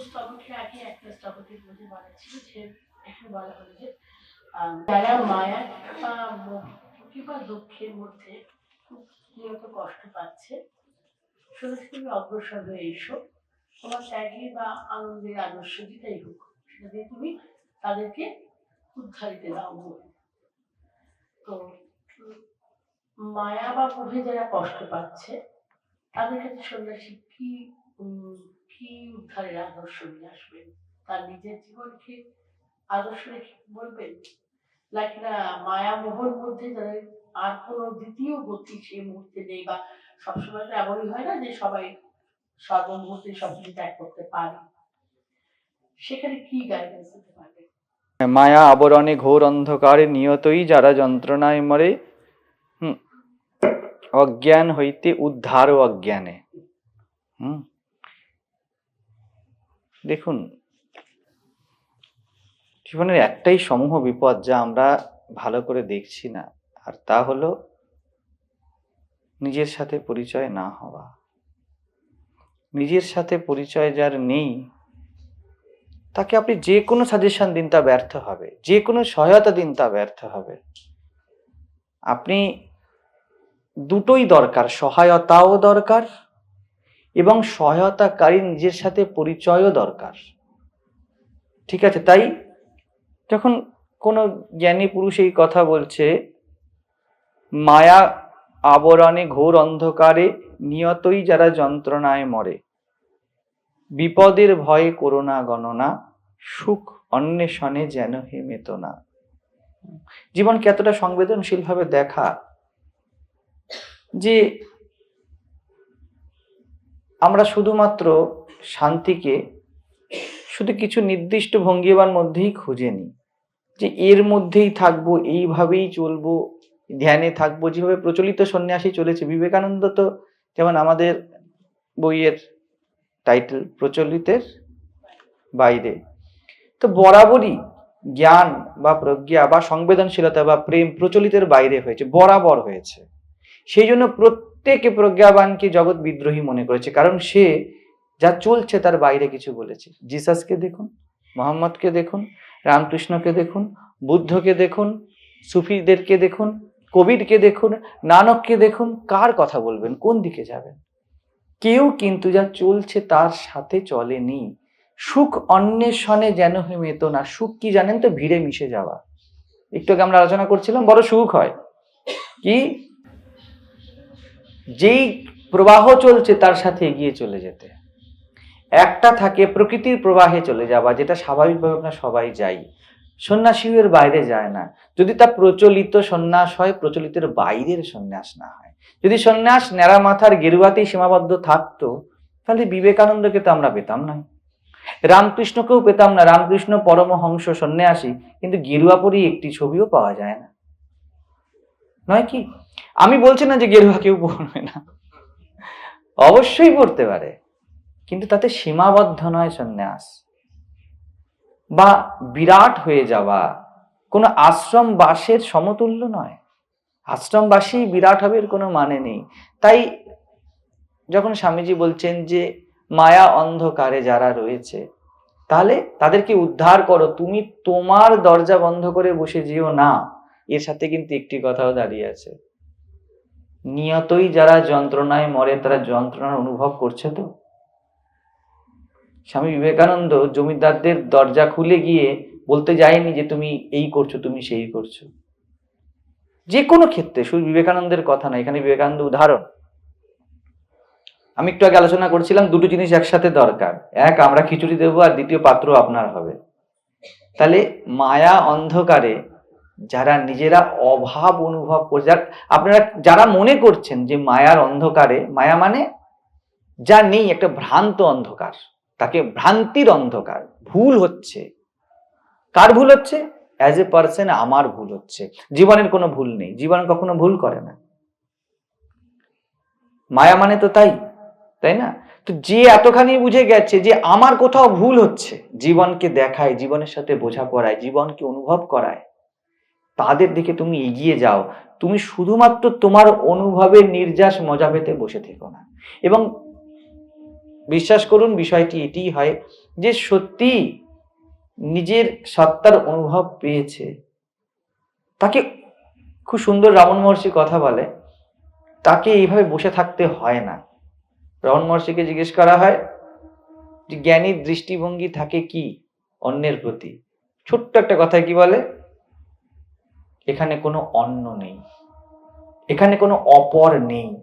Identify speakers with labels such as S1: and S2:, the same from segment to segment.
S1: শেষের দুটো স্তবকের আগে একটা স্তবকের মধ্যে বলা ছিল যে, এখানে বলা হলো যে যারা মায়া কিংবা দুঃখের মধ্যে নিয়ত কষ্ট পাচ্ছে তুমি অগ্রসর হয়ে এসো তোমার ত্যাগের বা আনন্দের আদর্শ যেটাই হোক, সেটা দিয়ে তুমি তাদেরকে উদ্ধারিতে দাও বলে। তো, মায়া বা মোহে যারা কষ্ট পাচ্ছে, তাদের কাছে সন্ন্যাসী কি কি উদ্ধারের আদর্শ নিয়ে আসবেন? তার নিজের জীবনকে আদর্শ রেখে বলবেন? নাকি না মায়া মোহর মধ্যে তাদের আর কোনো দ্বিতীয় গতি সেই মুহূর্তে নেই? বা সবসময় তো এমনই হয় না যে সবাই সর্বমুহূর্তে সব কিছু ত্যাগ করতে পারে? সেখানে কি গাইডেন্স দিতে পারবে?
S2: মায়া আবরণে ঘোর অন্ধকারে নিয়তই যারা যন্ত্রণায় মরে, হুম, অজ্ঞান হইতে উদ্ধার অজ্ঞানে, হুম দেখুন, জীবনের একটাই সমূহ বিপদ যা আমরা ভালো করে দেখছি না, আর তা হলো নিজের সাথে পরিচয় না হওয়া। নিজের সাথে পরিচয় যার নেই, তাকে আপনি যে কোনো সাজেশন দিন তা ব্যর্থ হবে যে কোনো সহায়তা দিন তা ব্যর্থ হবে। আপনি দুটোই দরকার, সহায়তাও দরকার এবং সহায়তাকারী নিজের সাথে পরিচয়ও দরকার। ঠিক আছে, তাই? যখন কোনো জ্ঞানী পুরুষ এই কথা বলছে, মায়া আবরণে ঘোর অন্ধকারে নিয়তই যারা যন্ত্রণায় মরে। বিপদের ভয়ে করোনা গণনা, সুখ অন্বেষণে যেন হেমেত না জীবনকে এতটা সংবেদনশীল ভাবে দেখা যে আমরা শুধুমাত্র শান্তিকে শুধু কিছু নির্দিষ্ট ভঙ্গিমার মধ্যেই খুঁজে নিই। যে এর মধ্যেই থাকব, এইভাবেই চলবো, ধ্যানে থাকব, যেভাবে প্রচলিত সন্ন্যাসী চলেছে। বিবেকানন্দ তো যেমন আমাদের বইয়ের টাইটেল, প্রচলিতের বাইরে। তো বরাবরই জ্ঞান বা প্রজ্ঞা বা সংবেদনশীলতা বা প্রেম প্রচলিতের বাইরে হয়েছে, বরাবর হয়েছে। সেই জন্য প্রজ্ঞাবানকে জগৎ বিদ্রোহী মনে করেছে, কারণ সে যা চলছে তার বাইরে কিছু বলেছে। জিসাসকে দেখুন, মোহাম্মদকে দেখুন, রামকৃষ্ণকে দেখুন, বুদ্ধকে দেখুন, সুফিদেরকে দেখুন, কবিরকে দেখুন, নানককে দেখুন, কার কথা বলবেন, কোন দিকে যাবেন? কেউ কিন্তু যা চলছে তার সাথে চলেনি। সুখ অন্বেষণে যেন হেমেত না সুখ কি জানেন তো? ভিড়ে মিশে যাওয়া। একটু আগে আমরা আলোচনা করছিলাম, বড় সুখ হয়। কি? যেই প্রবাহ চলছে তার সাথে এগিয়ে চলে যেতে। একটা থাকে প্রকৃতির প্রবাহে চলে যাওয়া, যেটা স্বাভাবিকভাবে আমরা সবাই যাই। সন্ন্যাসীও এর বাইরে যায় না। যদি তা প্রচলিত সন্ন্যাস হয়, প্রচলিতের বাইরের সন্ন্যাস না হয়। যদি সন্ন্যাস ন্যাড়া মাথার গেরুয়াতেই সীমাবদ্ধ থাকতো, তাহলে বিবেকানন্দকে তো আমরা পেতাম না। রামকৃষ্ণকেও পেতাম না। রামকৃষ্ণ পরমহংস সন্ন্যাসী, কিন্তু গেরুয়া পরেই একটি ছবিও পাওয়া যায় না। নয় কি? আমি বলছি না যে গেরুয়া কেউ পড়বে না। অবশ্যই পড়তে পারে। কিন্তু তাতে সীমাবদ্ধ নয় সন্ন্যাস। বা বিরাট হয়ে যাওয়া কোনো আশ্রম বাসের সমতুল্য নয়। আশ্রমবাসী বিরাট হবে এর কোনো মানে নেই। তাই যখন স্বামীজি বলছেন যে, মায়া অন্ধকারে যারা রয়েছে, তাহলে তাদেরকে উদ্ধার করো। তুমি তোমার দরজা বন্ধ করে বসে যেও না। এর সাথে কিন্তু একটি কথাও দাঁড়িয়ে আছে। নিয়তই যারা যন্ত্রণায় মরে, তারা যন্ত্রণার অনুভব করছে তো? স্বামী বিবেকানন্দ জমিদারদের দরজা খুলে গিয়ে বলতে যায়নি যে, তুমি এই করছ, তুমি সেই করছ। যে কোনো ক্ষেত্রে, শুধু বিবেকানন্দের কথা না, এখানে বিবেকানন্দ উদাহরণ। আমি একটু আগে আলোচনা করছিলাম, দুটো জিনিস একসাথে দরকার। এক, আমরা খিচুড়ি দেবো, আর দ্বিতীয় পাত্র আপনার হবে। তাহলে মায়া অন্ধকারে যারা নিজেরা অভাব অনুভব যার- আপনারা যারা মনে করছেন যে মায়ার অন্ধকারে, মায়া মানে যা নেই, একটা ভ্রান্ত অন্ধকার, তাকে ভ্রান্তির অন্ধকার, ভুল হচ্ছে। কার ভুল হচ্ছে? অ্যাজ এ পার্সন আমার ভুল হচ্ছে। জীবনের কোনো ভুল নেই, জীবন কখনো ভুল করে না। মায়া মানে তো তাই তাই না? তো যে এতখানি বুঝে গেছে যে আমার কোথাও ভুল হচ্ছে, জীবনকে দেখায়, জীবনের সাথে বোঝা বোঝাপড়ায়, জীবনকে অনুভব করায় তাদের দিকে তুমি এগিয়ে যাও। তুমি শুধুমাত্র তোমার অনুভবের নির্যাস মজা পেতে বসে থেকো না। এবং বিশ্বাস করুন, বিষয়টি এটিই হয় যে সত্যি নিজের সত্তার অনুভব পেয়েছে। তাকে খুব সুন্দর রমণ মহর্ষি কথা বলে, তাকে এইভাবে বসে থাকতে হয় না। রমণ মহর্ষিকে জিজ্ঞেস করা হয় যে, জ্ঞানীর দৃষ্টিভঙ্গি থাকে কি অন্যের প্রতি? ছোট্ট একটা কথা কি বলে? এখানে কোনো অন্য নেই। এখানে কোনো অপর নেই।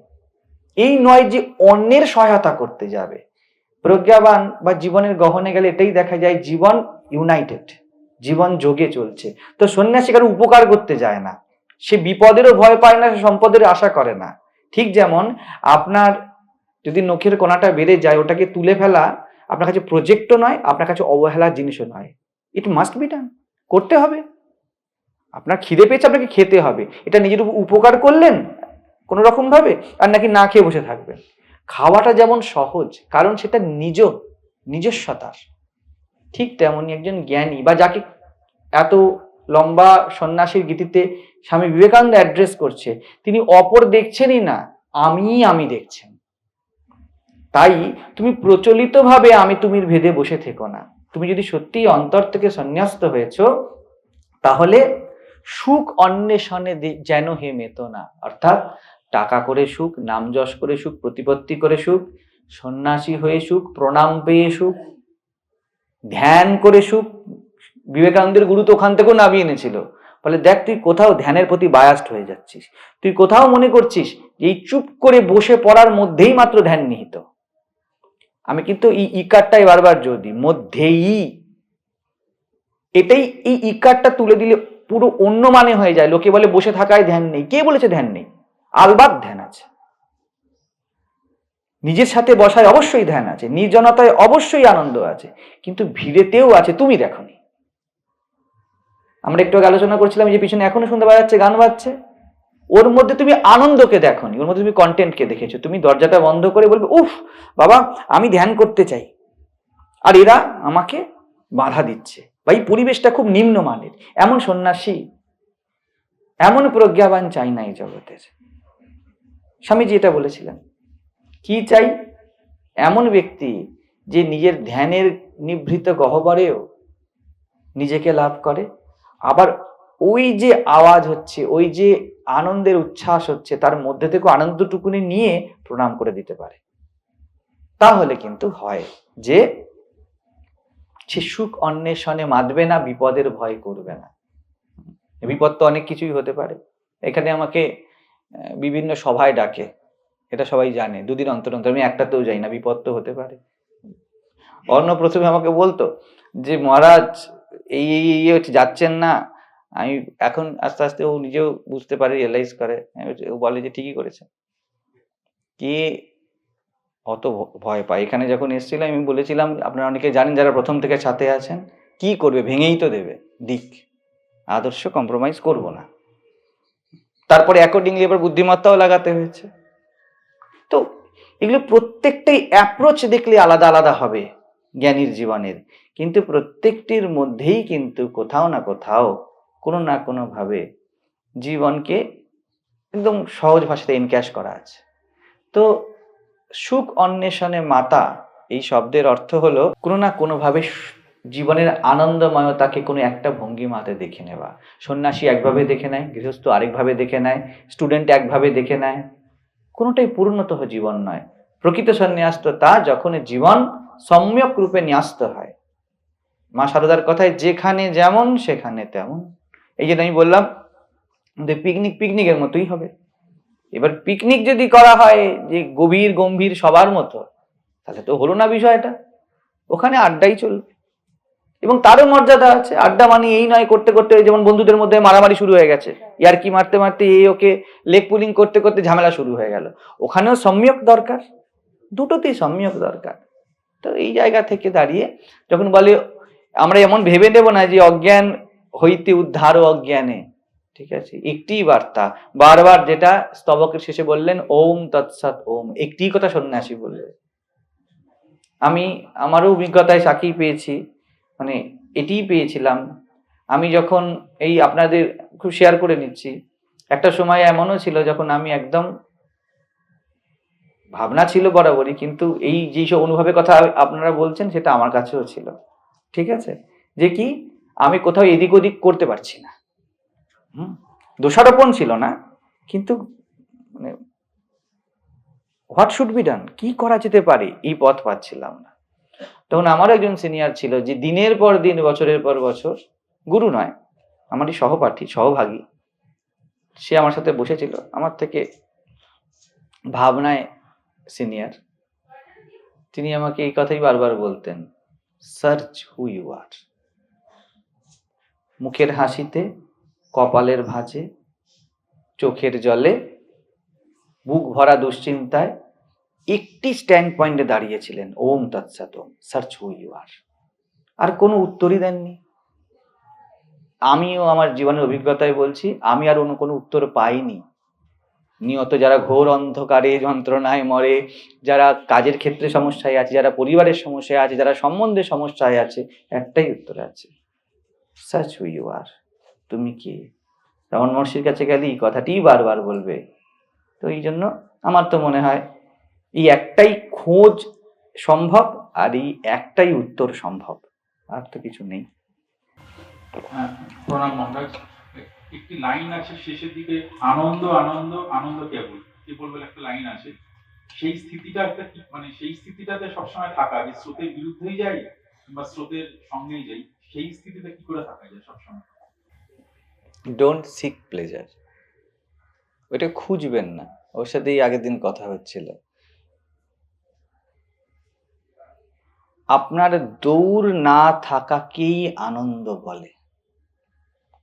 S2: এই নয় যে অন্যের সহায়তা করতে যাবে। প্রজ্ঞাবান বা জীবনের গহনে গেলে এটাই দেখা যায় জীবন ইউনাইটেড জীবন যোগে চলছে। তো সন্ন্যাসী কারও উপকার করতে যায় না। সে বিপদেরও ভয় পায় না, সে সম্পদের আশা করে না। ঠিক যেমন আপনার যদি নখের কোনাটা বেড়ে যায়, ওটাকে তুলে ফেলা আপনার কাছে প্রজেক্টও নয়, আপনার কাছে অবহেলার জিনিসও নয়। ইট মাস্ট বি ডান করতে হবে। আপনার খিদে পেয়েছে আপনাকে খেতে হবে। এটা নিজের উপকার করলেন কোনো রকম ভাবে আর নাকি না খেয়ে বসে থাকবেন। খাওয়াটা যেমন সহজ, কারণ সেটা নিজ, নিজস্বতার। ঠিক তেমনই একজন জ্ঞানী, বা যাকে এত লম্বা সন্ন্যাসীর গীতিতে স্বামী বিবেকানন্দ অ্যাড্রেস করছে, তিনি অপর দেখছেনই না আমি আমি দেখছেন। তাই তুমি প্রচলিতভাবে আমি তুমির ভেদে বসে থেকো না। তুমি যদি সত্যিই অন্তর থেকে সন্ন্যাস্ত হয়েছ, তাহলে সুখ অন্বেষণে যেন হে মেতো না অর্থাৎ টাকা করে সুখ, নাম যশ করে সুখ, প্রতিপত্তি করে সুখ, সন্ন্যাসী হয়ে সুখ, প্রণাম পেয়ে সুখ, ধ্যান করে সুখ, বিবেকানন্দের গুরু তো ওখান থেকেও নামিয়ে এনেছিল। বলে দেখ, তুই কোথাও ধ্যানের প্রতি বায়াস্ট হয়ে যাচ্ছিস। তুই কোথাও মনে করছিস এই চুপ করে বসে পড়ার মধ্যেই মাত্র ধ্যান নিহিত। আমি কিন্তু এই ইকারটাই বারবার যদি মধ্যেই। এটাই এই ইকারটা তুলে দিলে পুরো অন্য মানে হয়ে যায়। লোকে বলে বসে থাকায় ধ্যান নেই। কে বলেছে ধ্যান নেই? আলবাদ ধ্যান আছে। নিজের সাথে বসায় অবশ্যই ধ্যান আছে। নির্জনতায় অবশ্যই আনন্দ আছে। কিন্তু ভিড়েতেও আছে, তুমি দেখনি। আমরা একটু আলোচনা করছিলাম যে পিছনে এখনও শুনতে পাওয়া যাচ্ছে, গান বাজছে। ওর মধ্যে তুমি আনন্দকে দেখনি, ওর মধ্যে তুমি কন্টেন্টকে দেখেছ। তুমি দরজাটা বন্ধ করে বলবে, উফ, বাবা, আমি ধ্যান করতে চাই। আর এরা আমাকে বাধা দিচ্ছে। বা এই পরিবেশটা খুব নিম্নমানের। এমন সন্ন্যাসী, এমন প্রজ্ঞাবান চাই না এই জগতের স্বামীজি এটা বলেছিলেন। কি চাই? এমন ব্যক্তি যে নিজের ধ্যানের নিভৃত গহ্বরেও নিজেকে লাভ করে। আবার ওই যে আওয়াজ হচ্ছে, ওই যে আনন্দের উচ্ছ্বাস হচ্ছে, তার মধ্যে থেকে আনন্দটুকুনি নিয়ে প্রণাম করে দিতে পারে। তাহলে কিন্তু হয় যে সে সুখ অন্বেষণে মাতবে না, বিপদের ভয় করবে না। বিপদ তো অনেক কিছুই হতে পারে। এখানে আমাকে বিভিন্ন সভায় ডাকে। এটা সবাই জানে, দুদিন অন্তর অন্তর। আমি একটাতেও যাই না, বিপদ তো হতে পারে। অন্য প্রথমে আমাকে বলতো যে, মহারাজ, এই এই যাচ্ছেন না। আমি এখন আস্তে আস্তে ও নিজেও বুঝতে পারে রিয়েলাইজ করে। বলে যে ঠিকই করেছে। কে অত ভয় পায়। এখানে যখন এসেছিলাম আমি বলেছিলাম, আপনারা অনেকে জানেন যারা প্রথম থেকে ছাতে আছেন, কি করবে? ভেঙেই তো দেবে। দিক। আদর্শ কম্প্রোমাইজ করব না। তারপরে অ্যাকর্ডিংলি এবার বুদ্ধিমত্তাও লাগাতে হয়েছে। তো এগুলো প্রত্যেকটাই অ্যাপ্রোচ দেখলে আলাদা আলাদা হবে জ্ঞানীর জীবনের। কিন্তু প্রত্যেকটির মধ্যেই কিন্তু কোথাও না কোথাও, কোনো না কোনোভাবে জীবনকে একদম সহজ ভাষাতে এনক্যাশ করা আছে। তো সুখ অন্বেষণে মাতা, এই শব্দের অর্থ হলো কোনো না কোনোভাবে জীবনের আনন্দময়তাকে কোনো একটা ভঙ্গিমাতে দেখে নেওয়া। সন্ন্যাসী একভাবে দেখে নেয়, গৃহস্থ আরেকভাবে দেখে নেয় স্টুডেন্ট একভাবে দেখে নেয়। কোনোটাই পূর্ণতঃ জীবন নয়। প্রকৃত সন্ন্যাস তো তা যখন জীবন সম্যক রূপে ন্যাস্ত হয়। মা সারদার কথায়, যেখানে যেমন, সেখানে তেমন। এই জন্য আমি বললাম পিকনিক পিকনিকের মতোই হবে। এবার পিকনিক যদি করা হয় যে গভীর গম্ভীর সবার মতো, তাহলে তো হলো না বিষয়টা। ওখানে আড্ডাই চলবে। এবং তারও মর্যাদা আছে। আড্ডা মানে এই নয়, করতে করতে যেমন বন্ধুদের মধ্যে মারামারি শুরু হয়ে গেছে। ইয়ার কি মারতে মারতে এই ওকে লেগ পুলিং করতে করতে ঝামেলা শুরু হয়ে গেল। ওখানেও সম্যক দরকার। দুটোতেই সম্যক দরকার। তো এই জায়গা থেকে দাঁড়িয়ে যখন বলে, আমরা এমন ভেবে নেব না যে অজ্ঞান হইতে উদ্ধার অজ্ঞানে। ঠিক আছে? একটি বার্তা। বারবার যেটা স্তবকের শেষে বললেন, ওম তৎসৎ, ওম। একটি কথা সন্ন্যাসী বললেন। আমি, আমারও অভিজ্ঞতায় সাক্ষী পেয়েছি মানে এটিই পেয়েছিলাম। আমি যখন এই আপনাদের খুব শেয়ার করে নিচ্ছি, একটা সময় এমনও ছিল যখন আমি একদম ভাবনা ছিল বরাবরই, কিন্তু এই যেসব অনুভবের কথা আপনারা বলছেন, সেটা আমার কাছেও ছিল। ঠিক আছে? যে কি? আমি কোথাও এদিক ওদিক করতে পারছি না। দোষারোপণ ছিল না, কিন্তু মানে হোয়াট শুড বি ডান কি করা যেতে পারে? এই পথ পাচ্ছিলাম না। তখন আমারও একজন সিনিয়র ছিল যে দিনের পর দিন, বছরের পর বছর গুরু নয়, আমারই সহপাঠী, সহভাগী। সে আমার সাথে বসেছিল, আমার থেকে ভাবনায় সিনিয়র তিনি আমাকে এই কথাই বারবার বলতেন সার্চ হু ইউ আর মুখের হাসিতে কপালের ভাঁজে, চোখের জলে, বুক ভরা দুশ্চিন্তায়, একটি স্ট্যান্ড পয়েন্টে দাঁড়িয়েছিলেন ওম তৎসতম সার্চ হু ইউ আর আর কোনো উত্তরই দেননি। আমিও আমার জীবনের অভিজ্ঞতায় বলছি, আমি আর অন্য কোনো উত্তর পাইনি। নিয়ত যারা ঘোর অন্ধকারে, যন্ত্রণায় মরে, যারা কাজের ক্ষেত্রে সমস্যায় আছে, যারা পরিবারের সমস্যায় আছে, যারা সম্বন্ধে সমস্যায় আছে, একটাই উত্তর আছে সার্চ হু ইউ আর তুমি কে? রমন মহর্ষির কাছে গেলে এই কথাটিই বারবার বলবে। তো এই জন্য আমার তো মনে হয় এই একটাই খোঁজ সম্ভব আর এই একটাই উত্তর সম্ভব। আর তো কিছু নেই।
S3: হ্যাঁ, প্রণাম মহারাজ। একটি লাইন আছে শেষের দিকে আনন্দ আনন্দ আনন্দ কেবল। কেবল বলে একটা লাইন আছে। সেই স্থিতিটা একটা মানে সেই স্থিতিটাতে সবসময় থাকা যে স্রোতের বিরুদ্ধেই যাই কিংবা স্রোতের সঙ্গেই যাই সেই স্থিতিতে কি করে থাকা যায় সবসময়?
S2: ডোন্ট সিক প্লেজার ওইটা খুঁজবেন না। ওর সাথেই আগের দিন কথা হচ্ছিল। আপনার দৌড় না থাকাকেই আনন্দ বলে।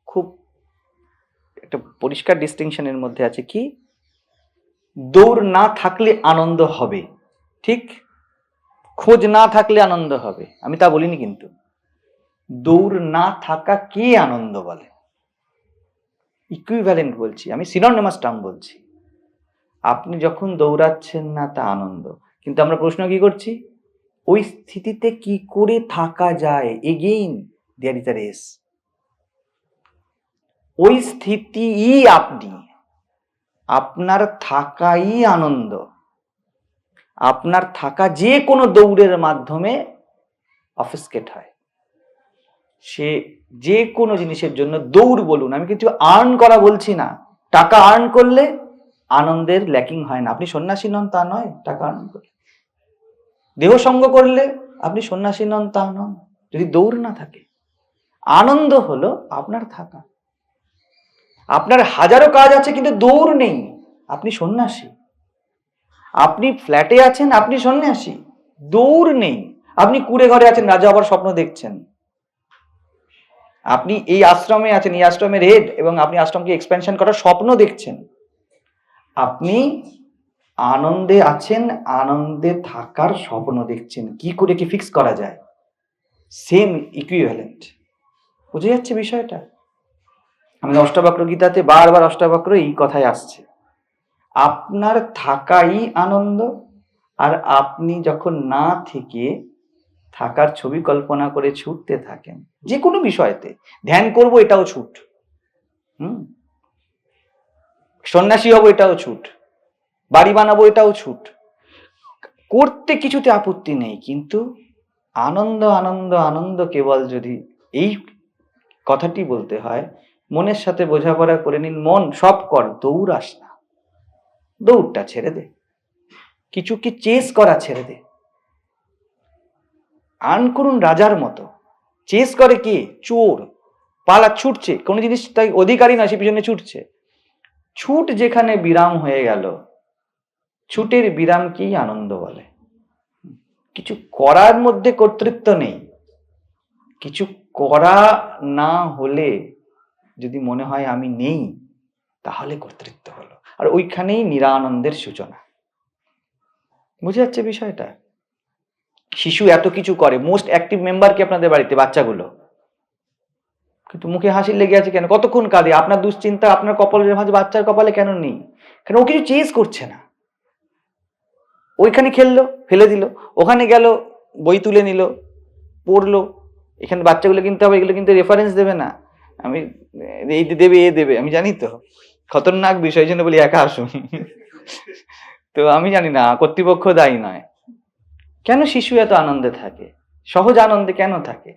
S2: খুব একটা পরিষ্কার ডিস্টিংশনের মধ্যে আছে কি? দৌড় না থাকলে আনন্দ হবে। ঠিক? খোঁজ না থাকলে আনন্দ হবে। আমি তা বলিনি কিন্তু। দৌড় না থাকা কে আনন্দ বলে। ইকুইভ্যালেন্ট বলছি, আমি সিননিমাস টার্ম বলছি। আপনি যখন দৌড়াচ্ছেন না, তা আনন্দ। কিন্তু আমরা প্রশ্ন কি করছি? ওই স্থিতিতে কি করে থাকা যায়? Again there is a race ওই স্থিতিই আপনি। আপনার থাকাই আনন্দ। আপনার থাকা যে কোনো দৌড়ের মাধ্যমে অফিসকেট হয়। সে যে কোনো জিনিসের জন্য দৌড় বলুন, আমি কিন্তু আর্ন করা বলছি না। টাকা আর্ন করলে আনন্দের ল্যাকিং হয় না। আপনি সন্ন্যাসী নন, তা নয়, টাকা আর্ন করলে। দেহ সঙ্গ করলে আপনি সন্ন্যাসী নন, তা নন। যদি দৌড় না থাকে, আনন্দ হলো আপনার থাকা। আপনার হাজারো কাজ আছে, কিন্তু দৌড় নেই। আপনি সন্ন্যাসী। আপনি ফ্ল্যাটে আছেন, আপনি সন্ন্যাসী। দৌড় নেই। আপনি কুড়ে ঘরে আছেন, রাজা আবার স্বপ্ন দেখছেন। আপনি এই আশ্রমে আছেন, এই আশ্রমের হেড এবং আপনি আশ্রমকে এক্সপেনশন করার স্বপ্ন দেখছেন। আপনি আনন্দে আছেন, আনন্দে থাকার স্বপ্ন দেখছেন। কি করে কি ফিক্স করা যায়? সেম ইকুইভ্যালেন্ট বুঝে যাচ্ছে বিষয়টা? আমাদের অষ্টাবক্র গীতাতে বারবার অষ্টাবক্র এই কথাই আসছে। আপনার থাকাই আনন্দ, আর আপনি যখন না থেকে থাকার ছবি কল্পনা করে ছুটতে থাকেন যে কোনো বিষয়তে। ধ্যান করব এটাও ছুট। হুম? সন্ন্যাসী হব এটাও ছুট। বাড়ি বানাবো এটাও ছুট। করতে কিছুতে আপত্তি নেই, কিন্তু আনন্দ আনন্দ আনন্দ কেবল যদি এই কথাটি বলতে হয়, মনের সাথে বোঝাপড়া করে নিন, মন সব কর দৌড়াস না। দৌড়টা ছেড়ে দে। কিছু কি চেস করা ছেড়ে দে। আর্ন করুন রাজার মতো। চেস করে কি? চোর। পালা ছুটছে। কোনো জিনিস তাই অধিকারী না সে পিছনে ছুটছে। ছুট যেখানে বিরাম হয়ে গেল, ছুটের বিরামকেই আনন্দ বলে? কিছু করার মধ্যে কর্তৃত্ব নেই। কিছু করা না হলে যদি মনে হয় আমি নেই, তাহলে কর্তৃত্ব হলো। আর ওইখানেই নিরানন্দের সূচনা। বুঝে যাচ্ছে বিষয়টা? শিশু এত কিছু করে মোস্ট অ্যাক্টিভ মেম্বার কি আপনাদের বাড়িতে, বাচ্চাগুলো? কিন্তু মুখে হাসি লেগে আছে কেন? কতক্ষণ কাঁদে? আপনার দুশ্চিন্তা, আপনার কপালের মাঝে বাচ্চার কপালে কেন নেই? কেন? ও কিছু চেঞ্জ করছে না। ওইখানে খেললো, ফেলে দিল, ওখানে গেল, বই তুলে নিল, পড়ল। এখানে বাচ্চাগুলো কিন্তু আবার এগুলো কিন্তু রেফারেন্স দেবে না। আমি, এই দেবে, এ দেবে, আমি জানি তো। খতরনাক বিষয় জন্য বলি একা আসুন। তো আমি জানি না, কর্তৃপক্ষ দায়ী নয়। কেন শিশু এত আনন্দে থাকে? সহজ আনন্দে কেন থাকে?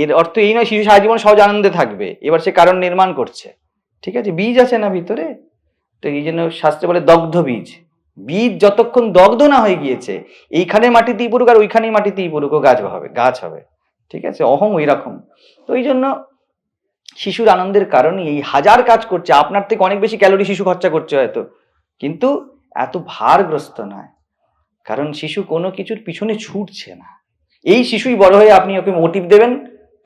S2: এর অর্থ এই নয়, শিশু সারা জীবন সহজ আনন্দে থাকবে। এবার সে কারণ নির্মাণ করছে। ঠিক আছে? বীজ আছে না ভিতরে? তো এই জন্য শাস্ত্রে বলে দগ্ধ বীজ। বীজ যতক্ষণ দগ্ধ না হয়ে গিয়েছে, এইখানে মাটিতেই পড়ুক আর ওইখানেই মাটিতেই পড়ুক, ও গাছ হবে গাছ হবে। ঠিক আছে? অহং ওই রকম তো এই জন্য শিশুর আনন্দের কারণে এই হাজার কাজ করছে। আপনার থেকে অনেক বেশি ক্যালোরি শিশু খরচা করছে হয়তো। কিন্তু এত ভারগ্রস্ত নয়। কারণ শিশু কোনো কিছুর পিছনে ছুটছে না। এই শিশুই বড় হয়ে আপনি ওকে মোটিভ দেবেন,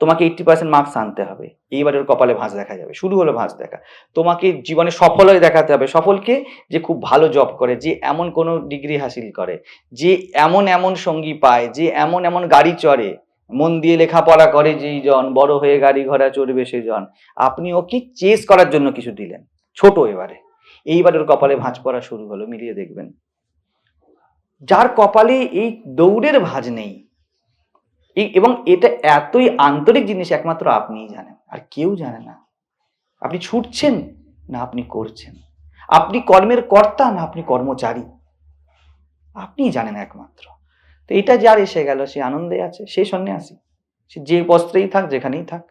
S2: তোমাকে এইট্টি পার্সেন্ট মার্কস আনতে হবে। এইবার ওর কপালে ভাঁজ দেখা যাবে, শুরু হলো ভাঁজ দেখা। তোমাকে জীবনে সফল হয়ে দেখাতে হবে, সফলকে যে খুব ভালো জব করে, যে এমন কোনো ডিগ্রি হাসিল করে, যে এমন এমন সঙ্গী পায়, যে এমন এমন গাড়ি চড়ে, মন দিয়ে লেখাপড়া করে যেই জন বড় হয়ে গাড়ি ঘোড়া চড়বে সেই জন আপনি ওকে চেস করার জন্য কিছু দিলেন, ছোট এবারে। এইবার ওর কপালে ভাঁজ পড়া শুরু হলো, মিলিয়ে দেখবেন। যার কপালে এই দৌড়ের ভাঁজ নেই। এবং এটা এতই আন্তরিক জিনিস একমাত্র আপনিই জানেন, আর কেউ জানে না। আপনি ছুটছেন না আপনি করছেন। আপনি কর্মের কর্তা না আপনি কর্মচারী। আপনিই জানেন একমাত্র। তো এটা যার এসে গেল, সে আনন্দে আছে, সে সন্ন্যাসী। সে যে বস্ত্রেই থাক, যেখানেই থাক।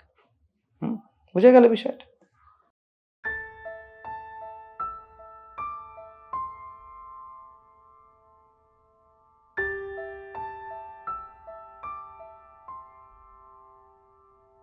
S2: হুম? বুঝে গেল বিষয়টা?